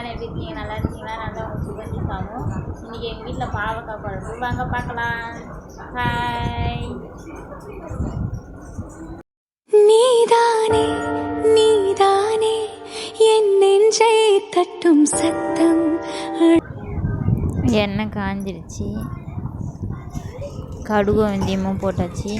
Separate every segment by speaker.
Speaker 1: கல்யாணம் எப்படி இருக்கீங்க நல்லா இருக்கீங்களா நல்லா உங்கள் சுகசிக்காவும் இன்றைக்கி எங்கள் வீட்டில் பாவக்காய் குழம்பு வாங்க பார்க்கலாம் ஹாய் நீதானே நீதானே என் நெஞ்சை தட்டும் சத்தம் எண்ணெய் காஞ்சிருச்சு கடுகு வெந்தயமும் போட்டாச்சு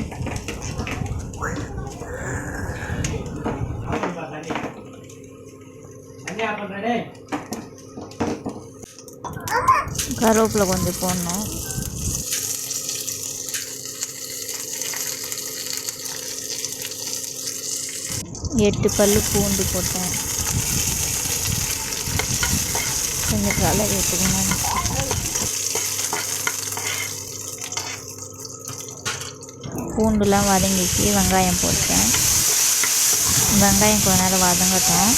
Speaker 1: கருவேப்பில கொஞ்சம் போடணும் எட்டு பல் பூண்டு போட்டேன் கொஞ்சம் கலை ஏற்றுக்கணும் பூண்டுலாம் வதங்கிச்சு வெங்காயம் போட்டேன் வெங்காயம் கொஞ்ச நேரம் வதங்கட்டும்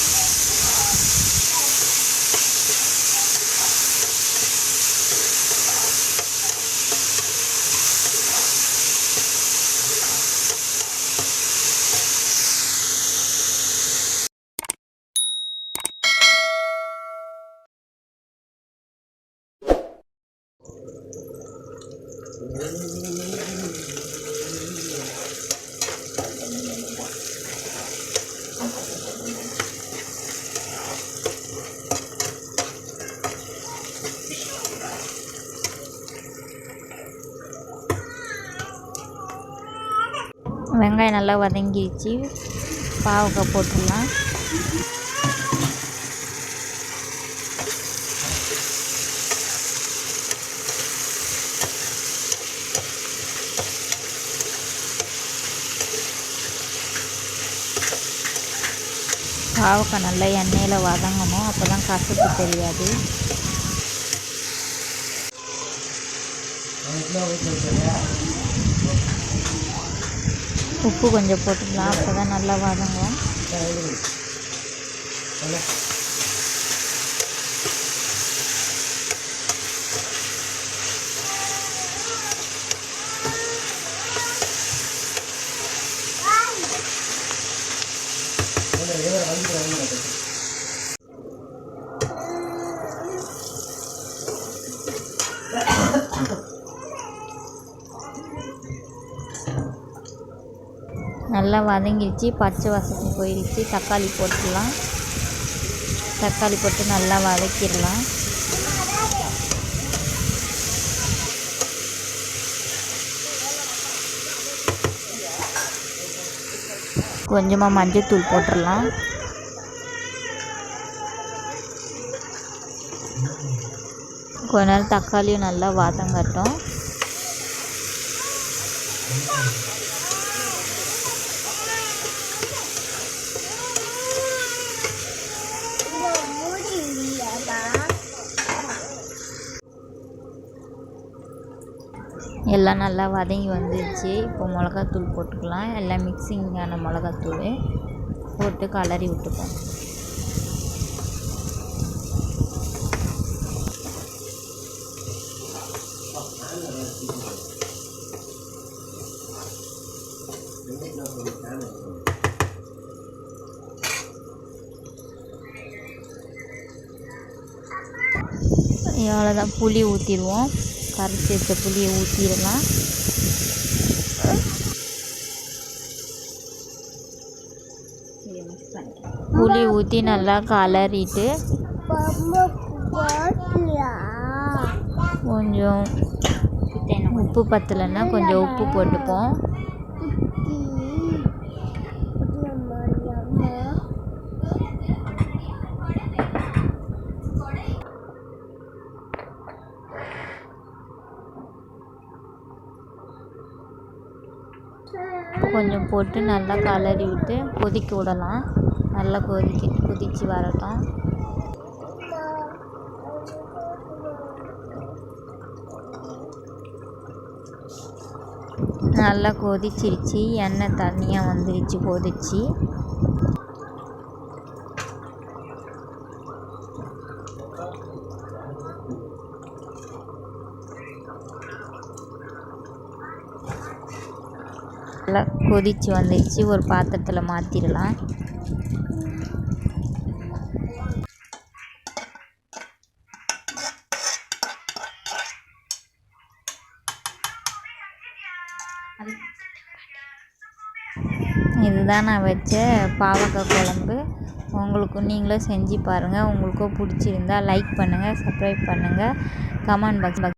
Speaker 1: வெங்காயம் நல்லா வதங்கிடுச்சு பாவக்காய் போட்டுடலாம் பாவக்காய் நல்லா எண்ணெயில் வதங்கணும் அப்போ தான் கசப்பு தெரியாது உப்பு கொஞ்சம் போட்டுக்கலாம் அப்போ தான் நல்லா வதங்கும் நல்லா வதங்கிடுச்சு பச்சை வசதி போயிடுச்சு தக்காளி போட்டுடலாம் தக்காளி போட்டு நல்லா வதக்கிடலாம் கொஞ்சமாக மஞ்சத்தூள் போட்டுடலாம் கொஞ்ச நேரம் தக்காளியும் நல்லா வாதம் கட்டும் எல்லாம் நல்லா வதங்கி வந்துடுச்சு இப்போ மிளகாத்தூள் போட்டுக்கலாம் எல்லாம் மிக்சிங்கான மிளகாத்தூள் போட்டு கலரி விட்டுப்போம் அவ்வளோதான் புளி ஊற்றிடுவோம் கரைச்சி வச்ச புளியை ஊற்றிடலாம் புளி ஊற்றி நல்லா கலரிட்டு கொஞ்சம் உப்பு பத்தலைன்னா கொஞ்சம் உப்பு போட்டுப்போம் கொஞ்சம் போட்டு நல்லா கலரி விட்டு கொதிக்க விடலாம் நல்லா கொதிக்க கொதித்து வரட்டும் நல்லா கொதிச்சிருச்சு எண்ணெய் தண்ணியாக வந்துருச்சு கொதிச்சு நல்லா கொதித்து வந்துடுச்சு ஒரு பாத்திரத்தில் மாற்றிடலாம் இதுதான் நான் வச்ச பாவக்காய் குழம்பு உங்களுக்கு நீங்களும் செஞ்சு பாருங்கள் உங்களுக்கும் பிடிச்சிருந்தா லைக் பண்ணுங்கள் சப்ஸ்கிரைப் பண்ணுங்கள் கமெண்ட் பாக்ஸ்